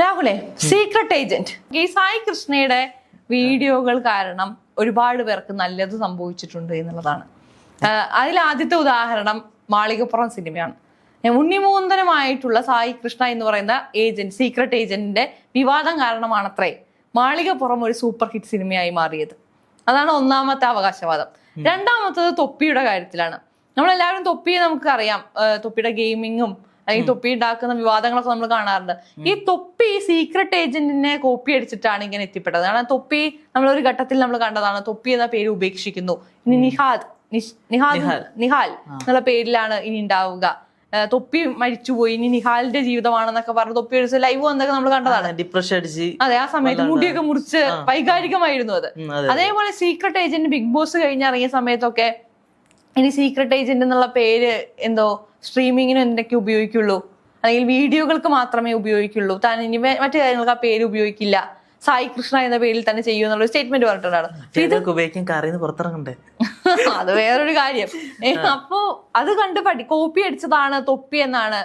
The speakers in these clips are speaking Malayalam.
രാഹുലെ സീക്രട്ട് ഏജന്റ് ഈ സായി കൃഷ്ണയുടെ വീഡിയോകൾ കാരണം ഒരുപാട് പേർക്ക് നല്ലത് സംഭവിച്ചിട്ടുണ്ട് എന്നുള്ളതാണ്. അതിൽ ആദ്യത്തെ ഉദാഹരണം മാളികപ്പുറം സിനിമയാണ്. ഉണ്ണിമൂന്തനമായിട്ടുള്ള സായി കൃഷ്ണ എന്ന് പറയുന്ന ഏജന്റ് സീക്രട്ട് ഏജന്റിന്റെ വിവാദം കാരണമാണത്രേ മാളികപ്പുറം ഒരു സൂപ്പർ ഹിറ്റ് സിനിമയായി മാറിയത്. അതാണ് ഒന്നാമത്തെ അവകാശവാദം. രണ്ടാമത്തത് തൊപ്പിയുടെ കാര്യത്തിലാണ്. നമ്മളെല്ലാവരും തൊപ്പിയെ നമുക്ക് അറിയാം തൊപ്പിയുടെ ഗെയിമിങ്ങും അല്ലെങ്കിൽ തൊപ്പി ഉണ്ടാക്കുന്ന വിവാദങ്ങളൊക്കെ നമ്മൾ കാണാറുണ്ട്. ഈ തൊപ്പി സീക്രട്ട് ഏജന്റിനെ കോപ്പി അടിച്ചിട്ടാണ് ഇങ്ങനെ എത്തിപ്പെട്ടത്. കാരണം തൊപ്പി നമ്മളൊരു ഘട്ടത്തിൽ നമ്മൾ കണ്ടതാണ്. തൊപ്പി എന്ന പേര് ഉപേക്ഷിക്കുന്നു. ഇനി നിഹാദ് നിഹാൽ നിഹാദ് നിഹാൽ എന്നുള്ള പേരിലാണ് ഇനി ഉണ്ടാവുക തൊപ്പി മരിച്ചുപോയി. ഇനി നിഹാലിന്റെ ജീവിതമാണെന്നൊക്കെ പറഞ്ഞ് തൊപ്പി അടിച്ച് ലൈവ് വന്നൊക്കെ നമ്മൾ കണ്ടതാണ്. ഡിപ്രഷൻ അടിച്ച്. അതെ ആ സമയത്ത് മുടിയൊക്കെ മുറിച്ച് വൈകാരികമായിരുന്നു അത്. അതേപോലെ സീക്രട്ട് ഏജന്റ് ബിഗ് ബോസ് കഴിഞ്ഞിറങ്ങിയ സമയത്തൊക്കെ ഇനി സീക്രട്ട് ഏജന്റ് എന്നുള്ള പേര് എന്തോ സ്ട്രീമിങ്ങിനും എന്തൊക്കെ ഉപയോഗിക്കുള്ളൂ? അല്ലെങ്കിൽ വീഡിയോകൾക്ക് മാത്രമേ ഉപയോഗിക്കുള്ളൂ. താൻ ഇനി മറ്റു കാര്യങ്ങൾക്ക് ആ പേര് ഉപയോഗിക്കില്ല. സായി കൃഷ്ണ എന്ന പേരിൽ തന്നെ ചെയ്യൂ എന്നുള്ള സ്റ്റേറ്റ്മെന്റ് പറഞ്ഞിട്ടുണ്ടായിരുന്നു. ഉപയോഗിക്കാൻ കറിന്ന് പുറത്തിറങ്ങണ്ടേ? അത് വേറൊരു കാര്യം. അപ്പോ അത് കണ്ട് പഠി കോപ്പി അടിച്ചതാണ് തൊപ്പി എന്നാണ്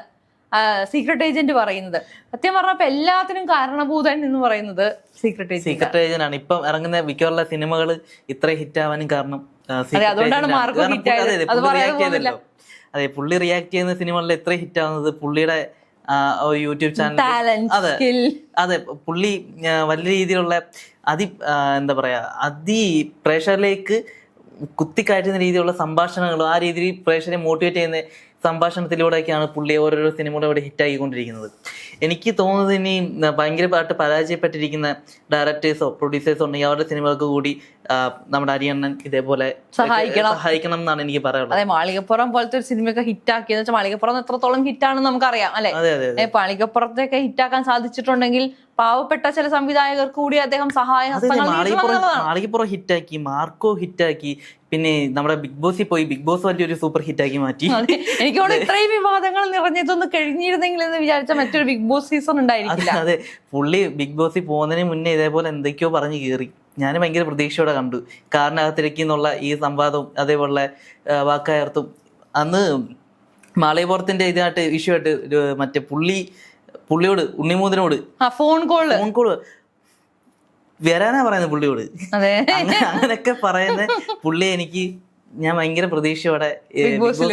സീക്രട്ട് ഏജന്റ് പറയുന്നത്. സത്യം പറഞ്ഞപ്പോ എല്ലാത്തിനും കാരണഭൂതൻ എന്ന് പറയുന്നത് സീക്രട്ട് സീക്രട്ട് ഏജന്റ് ആണ്. ഇപ്പം ഇറങ്ങുന്ന മിക്കവാറുള്ള സിനിമകൾ ഇത്ര ഹിറ്റ് ആവാനും കാരണം അതെ, അതുകൊണ്ടാണ് മാർക്കോ ഹിറ്റ് പുള്ളി- ആയത്. അതെ, പറയാതെ പുള്ളി റിയാക്ട് ചെയ്യുന്ന സിനിമകളിൽ എത്ര ഹിറ്റ് ആവുന്നത് പുള്ളിയുടെ യൂട്യൂബ് ചാനൽ അതെ അതെ പുള്ളി വലിയ രീതിയിലുള്ള അതി എന്താ പറയാ അതി പ്രേക്ഷകരിലേക്ക് കുത്തിക്കയറ്റുന്ന രീതിയിലുള്ള സംഭാഷണങ്ങളും ആ രീതിയിൽ പ്രേക്ഷകരെ മോട്ടിവേറ്റ് ചെയ്യുന്ന സംഭാഷണത്തിലൂടെയൊക്കെയാണ് പുള്ളി ഓരോരോ സിനിമകളുടെ ഹിറ്റ് ആയിക്കൊണ്ടിരിക്കുന്നത്. എനിക്ക് തോന്നുന്നത് ഇനി ഭയങ്കരമായിട്ട് പരാജയപ്പെട്ടിരിക്കുന്ന ഡയറക്ടേഴ്സോ പ്രൊഡ്യൂസേഴ്സോ ഉണ്ടെങ്കിൽ അവരുടെ സിനിമകൾക്ക് കൂടി നമ്മുടെ അരിയണ്ണൻ ഇതേപോലെ സഹായിക്കണം. സഹായിക്കണം എന്നാണ് എനിക്ക് പറയാനുള്ളത്. അതെ മാളികപ്പുറം പോലത്തെ ഒരു സിനിമയൊക്കെ ഹിറ്റ് ആക്കിയെന്ന് വെച്ചാൽ മാളികപ്പുറം എത്രത്തോളം ഹിറ്റ് ഹിറ്റാണെന്ന് നമുക്കറിയാം അല്ലെ? മാളികപ്പുറത്തൊക്കെ ഹിറ്റാക്കാൻ സാധിച്ചിട്ടുണ്ടെങ്കിൽ പാവപ്പെട്ട ചില സംവിധായകർക്ക് കൂടി അദ്ദേഹം സഹായം അതെ ഹസ്തങ്ങൾ നീട്ടണം മാളികപ്പുറം എന്നുള്ളതാണ്. മാളികപ്പുറം ഹിറ്റാക്കി മാർക്കോ ഹിറ്റാക്കി പിന്നെ നമ്മുടെ ബിഗ് ബോസിൽ പോയി ബിഗ് ബോസ് വലിയൊരു സൂപ്പർ ഹിറ്റാക്കി മാറ്റി. എനിക്ക് തോന്നുന്നു ഇത്രയും വിവാദങ്ങൾ നിറഞ്ഞതൊന്ന് കഴിഞ്ഞിരുന്നെങ്കിൽ എന്ന് വിചാരിച്ച മറ്റൊരു ബിഗ് ബോസ് സീസൺ ഉണ്ടായിരിക്കില്ല. അതെ പുള്ളി ബിഗ് ബോസിൽ പോകുന്നതിന് മുന്നേ ഇതേപോലെ എന്തൊക്കെയോ പറഞ്ഞ് കയറി ഞാൻ ഭയങ്കര പ്രതീക്ഷയോടെ കണ്ടു. കാറിനകത്തിലേക്ക് എന്നുള്ള ഈ സംവാദവും അതേപോലെ വാക്കായർത്തും. അന്ന് മാളയപുറത്തിന്റെ ഇതായിട്ട് ഇഷ്യൂ ആയിട്ട് മറ്റേ പുള്ളി പുള്ളിയോട് ഉണ്ണിമൂന്നിനോട്. ഫോൺ കോൾ ഫോൺ കോൾ വരാനാ പറയുന്നത് പുള്ളിയോട്. അങ്ങനെയൊക്കെ പറയുന്ന പുള്ളി എനിക്ക് ഞാൻ ഭയങ്കര പ്രതീക്ഷയോടെ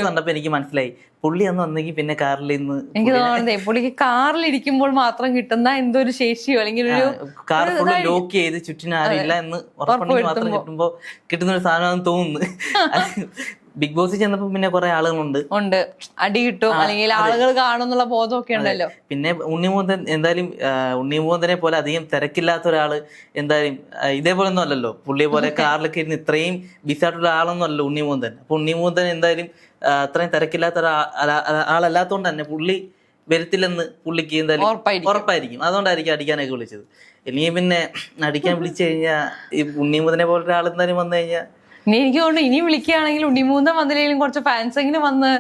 കണ്ടപ്പോ എനിക്ക് മനസ്സിലായി. പുള്ളി അന്ന് വന്നെങ്കിൽ പിന്നെ കാറിൽ ഇന്ന് എനിക്ക് തോന്നുന്നത് പുള്ളിക്ക് കാറിൽ ഇരിക്കുമ്പോൾ മാത്രം കിട്ടുന്ന എന്തോ ഒരു ശേഷിയോ? അല്ലെങ്കിൽ ഒരു കാർ ഫുള്ള് ലോക്ക് ചെയ്ത് ചുറ്റിനാരില്ല എന്ന് ഉറപ്പുണ്ടെങ്കിൽ മാത്രം കിട്ടുമ്പോ കിട്ടുന്ന ഒരു സാധനമാണെന്ന് തോന്നുന്നു. ബിഗ് ബോസിൽ ചെന്നപ്പോ പിന്നെ കുറെ ആളുകളുണ്ട്. ഉണ്ട്. അടി കിട്ടും. അല്ലെങ്കിൽ ആളുകൾ കാണുന്നുള്ള ബോധമൊക്കെ ഉണ്ടല്ലോ. പിന്നെ ഉണ്ണിമൂന്തൻ എന്തായാലും ഉണ്ണിമൂന്തനെ പോലെ അധികം തിരക്കില്ലാത്ത ഒരാൾ എന്തായാലും ഇതേപോലെ ഒന്നും അല്ലല്ലോ. പുള്ളിയെ പോലെ കാറിലൊക്കെ ഇരുന്ന് ഇത്രയും ബിസായിട്ടുള്ള ആളൊന്നും അല്ലല്ലോ ഉണ്ണിമൂന്തൻ അപ്പൊ ഉണ്ണിമൂന്തൻ എന്തായാലും അത്രയും തിരക്കില്ലാത്ത ആളല്ലാത്തോണ്ട് തന്നെ പുള്ളി വരത്തില്ലെന്ന് പുള്ളിക്ക് എന്തായാലും ഉറപ്പായിരിക്കും. അതുകൊണ്ടായിരിക്കും അടിക്കാനൊക്കെ വിളിച്ചത്. ഇല്ലെങ്കിൽ പിന്നെ അടിക്കാൻ വിളിച്ചു കഴിഞ്ഞാൽ ഈ പോലെ ഒരാൾ എന്തായാലും വന്നു കഴിഞ്ഞാൽ ഇനി എനിക്ക് തോന്നുന്നു ഇനി വിളിക്കുകയാണെങ്കിൽ ഉണ്ണിമൂന്ന വന്നില്ലെങ്കിലും കുറച്ച് ഫാൻസ് എങ്കിലും വന്ന്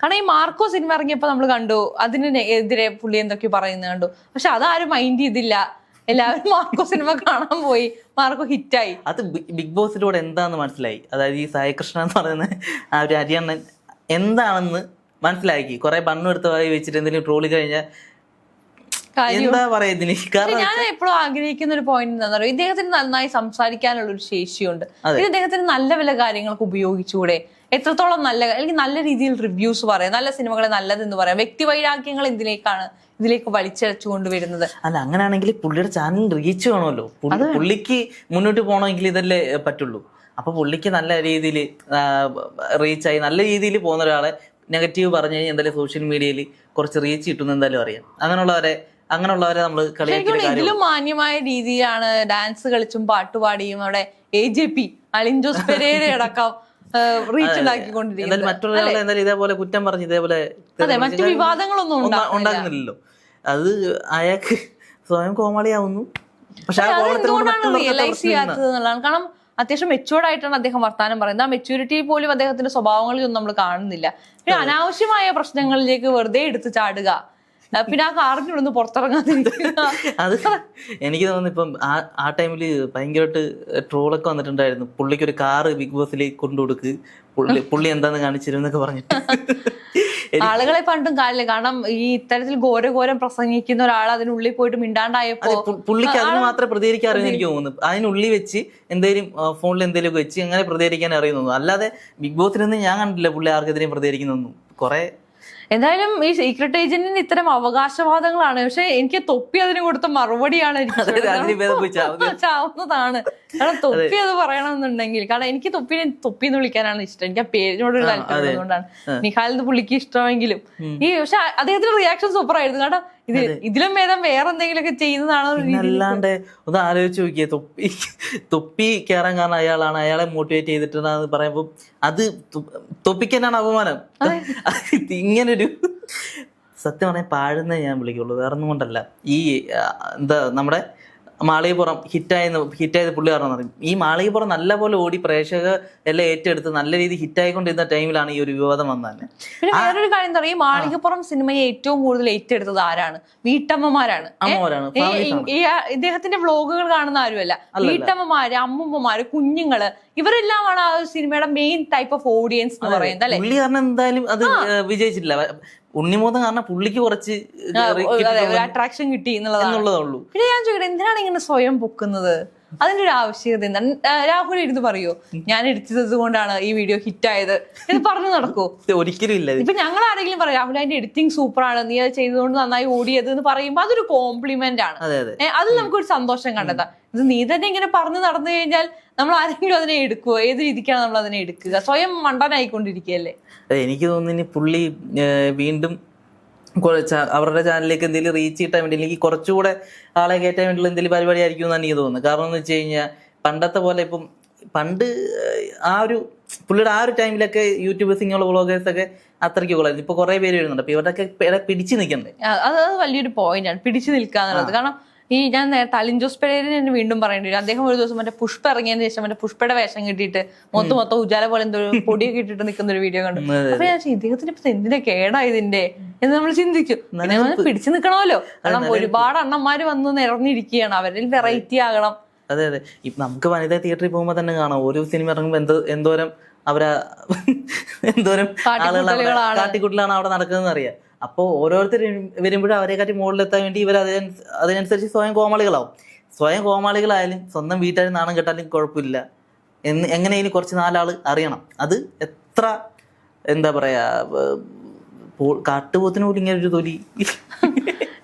കാരണം ഈ മാർക്കോ സിനിമ ഇറങ്ങിയപ്പോ നമ്മൾ കണ്ടു. അതിന് എതിരെ പുള്ളി എന്തൊക്കെ പറയുന്നത് കണ്ടു. പക്ഷെ അതാരും മൈൻഡ് ചെയ്തില്ല. എല്ലാവരും മാർക്കോ സിനിമ കാണാൻ പോയി. മാർക്കോ ഹിറ്റായി. അത് ബിഗ് ബോസിലൂടെ എന്താന്ന് മനസ്സിലായി. അതായത് ഈ സായികൃഷ്ണൻ എന്ന് പറയുന്ന ആ ഒരു അരിയണ്ണൻ എന്താണെന്ന് മനസ്സിലാക്കി. കുറെ ബണ്ണും എടുത്ത് വായി വെച്ചിട്ട് എന്തെങ്കിലും ട്രോളി കഴിഞ്ഞാൽ എന്താ പറയാ ഇതിന്? കാരണം ഞാൻ എപ്പോഴും ആഗ്രഹിക്കുന്ന ഒരു പോയിന്റ് എന്താണെന്ന് പറയുക ഇദ്ദേഹത്തിന് നന്നായി സംസാരിക്കാനുള്ള ഒരു ശേഷിയുണ്ട്. ഇത് ഇദ്ദേഹത്തിന് നല്ല വില കാര്യങ്ങൾക്ക് ഉപയോഗിച്ചുകൂടെ എത്രത്തോളം നല്ല അല്ലെങ്കിൽ നല്ല രീതിയിൽ റിവ്യൂസ് പറയാം. നല്ല സിനിമകളെ നല്ലതെന്ന് പറയാം. വ്യക്തി വൈരാഗ്യങ്ങൾ എന്തിലേക്കാണ് ഇതിലേക്ക് വലിച്ചടച്ചു കൊണ്ടുവരുന്നത് അല്ല അങ്ങനെയാണെങ്കിൽ പുള്ളിയുടെ ചാനൽ റീച്ച് വേണമല്ലോ. പുള്ളിക്ക് മുന്നോട്ട് പോകണമെങ്കിൽ ഇതല്ലേ പറ്റുള്ളൂ. അപ്പൊ പുള്ളിക്ക് നല്ല രീതിയിൽ റീച്ചായി നല്ല രീതിയിൽ പോകുന്ന ഒരാളെ നെഗറ്റീവ് പറഞ്ഞു കഴിഞ്ഞാൽ എന്തായാലും സോഷ്യൽ മീഡിയയിൽ കുറച്ച് റീച്ച് കിട്ടുന്ന എന്തായാലും അറിയാം. അങ്ങനെയുള്ളവരെ അങ്ങനെയുള്ളവരെ നമ്മൾ ഇതിലും മാന്യമായ രീതിയിലാണ് ഡാൻസ് കളിച്ചും പാട്ടുപാടിയും അവിടെ A J P Alin Jose Pereira അടക്കം റീച്ച് എന്തായാലും ഉണ്ടാക്കിക്കൊണ്ടിരിക്കുന്നത്. മറ്റുള്ളവരെ എന്തായാലും ഇതേപോലെ കുറ്റം പറഞ്ഞ് ഇതേപോലെ അതെ മറ്റു വിവാദങ്ങളൊന്നും ഉണ്ടാകുന്നില്ലല്ലോ അത് അയാൾക്ക് സ്വയം കോമാളിയാവുന്നു. പക്ഷെ റിയലൈസ് ചെയ്യാത്തത് എന്നുള്ളതാണ്. കാരണം അത്യാവശ്യം മെച്ചുവേർഡ് ആയിട്ടാണ് അദ്ദേഹം വർത്താനം പറയുന്നത്. ആ മെച്യൂരിറ്റി പോലും അദ്ദേഹത്തിന്റെ സ്വഭാവങ്ങളിൽ ഒന്നും നമ്മൾ കാണുന്നില്ല. പിന്നെ അനാവശ്യമായ പ്രശ്നങ്ങളിലേക്ക് വെറുതെ എടുത്തു ചാടുക. പിന്നെ ആ കാറിന്റെ നിന്ന് പുറത്തിറങ്ങാതിരിക്കുക അത് എനിക്ക് തോന്നുന്നു ഇപ്പം ആ ആ ടൈമിൽ ഭയങ്കരമായിട്ട് ട്രോളൊക്കെ വന്നിട്ടുണ്ടായിരുന്നു. പുള്ളിക്ക് ഒരു കാറ് ബിഗ് ബോസിൽ കൊണ്ടുകൊടുക്ക്. പുള്ളി പുള്ളി എന്താന്ന് കാണിച്ചിരുന്നൊക്കെ പറഞ്ഞിട്ട്. ആളുകളെ പണ്ടും കാണില്ല. കാരണം ഈ ഇത്തരത്തിൽ ഘോരഘോരം പ്രസംഗിക്കുന്ന ഒരാൾ അതിനുള്ളിൽ പോയിട്ട് മിണ്ടാണ്ടായപ്പോ പുള്ളിക്ക് അതിന് മാത്രമേ പ്രതികരിക്കാൻ അറിയുന്ന എനിക്ക് തോന്നുന്നു. അതിനുള്ളിൽ വെച്ച് എന്തെങ്കിലും ഫോണിൽ എന്തെങ്കിലും വെച്ച് അങ്ങനെ പ്രതികരിക്കാൻ അറിയുന്നു അല്ലാതെ ബിഗ് ബോസിൽ നിന്ന് ഞാൻ കണ്ടില്ല പുള്ളി ആർക്കെതിരെയും പ്രതികരിക്കുന്നൊന്നും. കുറെ എന്തായാലും ഈ സീക്രട്ട് ഏജന്റിന് ഇത്തരം അവകാശവാദങ്ങളാണ്. പക്ഷെ എനിക്ക് തൊപ്പി അതിന് കൊടുത്ത മറുപടിയാണ് ചാവുന്നതാണ്. കാരണം തൊപ്പി അത് പറയണമെന്നുണ്ടെങ്കിൽ കാരണം എനിക്ക് തൊപ്പിനെ തൊപ്പി എന്ന് വിളിക്കാനാണ് ഇഷ്ടം. എനിക്ക് ആ പേരിനോട് ഒരു താല്പര്യം അതുകൊണ്ടാണ് നിഹാലിന് പുള്ളിക്ക് ഇഷ്ടമെങ്കിലും. ഈ പക്ഷെ അദ്ദേഹത്തിന്റെ റിയാക്ഷൻ സൂപ്പർ ആയിരുന്നു. കാരണം ഇത് ഇതിലും ഭേദം വേറെ എന്തെങ്കിലുമൊക്കെ ചെയ്യുന്നതാണോ അല്ലാണ്ട് ഒന്ന് ആലോചിച്ച് നോക്കിയേ തൊപ്പി തൊപ്പി കയറാൻ കാരണം അയാളാണ്. അയാളെ മോട്ടിവേറ്റ് ചെയ്തിട്ടുണ്ടെന്ന് പറയുമ്പോൾ അത് തൊപ്പിക്ക് തന്നെയാണ് അപമാനം. ഇങ്ങനൊരു സത്യം പറഞ്ഞാൽ പാഴുന്നേ ഞാൻ വിളിക്കുള്ളൂ. വേറെ ഒന്നും കൊണ്ടല്ല. ഈ എന്താ നമ്മുടെ മാളികപ്പുറം ഹിറ്റായെന്ന് ഹിറ്റായത് പുള്ളി പറഞ്ഞു പറയും. ഈ മാളികപ്പുറം നല്ലപോലെ ഓടി പ്രേക്ഷകർ എല്ലാം ഏറ്റെടുത്ത് നല്ല രീതിയിൽ ഹിറ്റായിക്കൊണ്ടിരുന്ന ടൈമിലാണ് ഈ ഒരു വിവാദം വന്നത്. പിന്നെ വേറൊരു കാര്യം എന്താ പറയുക? ഈ മാളികപ്പുറം സിനിമയെ ഏറ്റവും കൂടുതൽ ഏറ്റെടുത്തത് ആരാണ്? വീട്ടമ്മമാരാണ്? അമ്മമാരാണ് ഇദ്ദേഹത്തിന്റെ വ്ളോഗുകൾ കാണുന്ന ആരുമല്ല. വീട്ടമ്മമാര് അമ്മുമ്മമാര് കുഞ്ഞുങ്ങൾ ഇവരെല്ലാമാണ് ആ സിനിമയുടെ മെയിൻ ടൈപ്പ് ഓഫ് ഓഡിയൻസ് എന്ന് പറയുന്നത് അല്ലെ? പുള്ളി കാരണം എന്തായാലും അത് വിജയിച്ചിട്ടില്ല. ഉണ്ണിമോദം കാരണം പുള്ളിക്ക് കുറച്ച് അട്രാക്ഷൻ കിട്ടി എന്നുള്ളതാണ്. എന്നുള്ളതേ ഉള്ളൂ. പിന്നെ ഞാൻ ചോദിക്കട്ടെ എന്തിനാണ് ഇങ്ങനെ സ്വയം പൊക്കുന്നത്? അതിന്റെ ഒരു ആവശ്യകത എന്താണ് രാഹുൽ ഇരുന്ന് പറയോ ഞാൻ എടുത്തത് കൊണ്ടാണ് ഈ വീഡിയോ ഹിറ്റ് ആയത് ഇത് പറഞ്ഞു നടക്കൂ? ഒരിക്കലും ഇല്ല. ഇപ്പൊ ഞങ്ങൾ ആരെങ്കിലും പറയാം രാഹുൽ അതിന്റെ എഡിറ്റിംഗ് ആണ് നീ അത് ചെയ്തുകൊണ്ട് നന്നായി ഓടിയത് എന്ന് പറയുമ്പോൾ അതൊരു കോംപ്ലിമെന്റ് ആണ്. അതെ നമുക്കൊരു സന്തോഷം കണ്ടെത്താം. ഇത് നീ തന്നെ ഇങ്ങനെ പറഞ്ഞു നടന്നു കഴിഞ്ഞാൽ നമ്മൾ ആരെങ്കിലും അതിനെ എടുക്കുവോ? ഏത് രീതിക്കാണ് നമ്മൾ അതിനെ എടുക്കുക? സ്വയം മണ്ടനായിക്കൊണ്ടിരിക്കുകയല്ലേ? എനിക്ക് തോന്നുന്നു പുള്ളി വീണ്ടും അവരുടെ ചാനലിലേക്ക് എന്തെങ്കിലും റീച്ച് കിട്ടാൻ വേണ്ടി അല്ലെങ്കിൽ കുറച്ചുകൂടെ ആളെ കയറ്റാൻ വേണ്ടിയുള്ള എന്തെങ്കിലും പരിപാടി ആയിരിക്കും എന്നാണ് എനിക്ക് തോന്നുന്നത്. കാരണം എന്ന് വെച്ച് കഴിഞ്ഞാൽ പണ്ടത്തെ പോലെ ഇപ്പം പണ്ട് ആ ഒരു പുള്ളിയുടെ ആ ഒരു ടൈമിലൊക്കെ യൂട്യൂബേഴ്സ് ഇങ്ങനെയുള്ള വ്ളോഗേഴ്സ് ഒക്കെ അത്രയ്ക്ക് കൊള്ളായിരുന്നു. ഇപ്പൊ കുറെ പേര് വരുന്നുണ്ട്. അപ്പൊ ഇവരുടെയൊക്കെ പെ- പിടിച്ചു നിൽക്കണ്ടേ? അത് വലിയൊരു പോയിന്റ് ആണ്. പിടിച്ചു നിൽക്കുക എന്നുള്ളത് കാരണം ഈ ഞാൻ നേരത്തെ അലിൻ ജോസ് പെരേരനെ തന്നെ വീണ്ടും പറയേണ്ടി വരും അദ്ദേഹം ഒരു ദിവസം മറ്റേ പുഷ്പ ഇറങ്ങിയതിന് ശേഷം മറ്റേ പുഷ്പയുടെ വേഷം കിട്ടിയിട്ട് മൊത്തം മൊത്തം ഉജാല പോലെ എന്തോ പൊടിയൊക്കെ ഇട്ടിട്ട് നിൽക്കുന്ന ഒരു വീഡിയോ കണ്ടു. അപ്പൊ ഞാൻ ഇദ്ദേഹത്തിന് ഇപ്പൊ എന്തിനാ കേടാ ഇതിന്റെ എന്ന് നമ്മൾ ചിന്തിച്ചു. പിന്നെ പിടിച്ചു നിൽക്കണമല്ലോ. കാരണം ഒരുപാട് അണ്ണന്മാര് വന്ന് നിറഞ്ഞിരിക്കുകയാണ്. അവരിൽ വെറൈറ്റി ആകണം. അതെ അതെ. ഇപ്പൊ നമുക്ക് വനിതാ തിയേറ്ററിൽ പോകുമ്പോൾ തന്നെ കാണാം. ഓരോ സിനിമ ഇറങ്ങുമ്പോൾ എന്തോ എന്തോരം അവരാ എന്തോരം ആളുകളാണ്. കാട്ടിക്കൂട്ടിലാണ് അവിടെ നടക്കുന്നതെന്ന് അറിയാം. അപ്പോൾ ഓരോരുത്തർ വരുമ്പോഴും അവരെക്കാട്ടി മുകളിലെത്താൻ വേണ്ടി ഇവർ അതിന് അതിനനുസരിച്ച് സ്വയം കോമാളികളാവും. സ്വയം കോമാളികളായാലും സ്വന്തം വീട്ടുകാർ നാണം കെട്ടാലും കുഴപ്പമില്ല. എന്ന് എങ്ങനെയെങ്കിലും കുറച്ച് നാലാൾ അറിയണം. അത് എത്ര എന്താ പറയുക കാട്ടുപോത്തിന് പോലും ഇങ്ങനെ ഒരു തൊലി.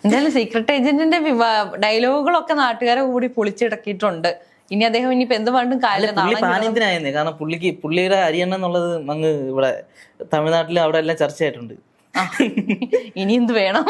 എന്തായാലും സീക്രട്ട് ഏജന്റിന്റെ ഡയലോഗുകളൊക്കെ നാട്ടുകാരെ കൂടി പൊളിച്ചിടക്കിയിട്ടുണ്ട്. ഇനി അദ്ദേഹം ഇനിയിപ്പോ എന്ത് വേണ്ടും നാളെ കാരണം പുള്ളിക്ക് പുള്ളിയുടെ അരിയണ്ണ എന്നുള്ളത് അങ്ങ് ഇവിടെ തമിഴ്നാട്ടിലും അവിടെ എല്ലാം ചർച്ചയായിട്ടുണ്ട്. ഇനി എന്ത് വേണം?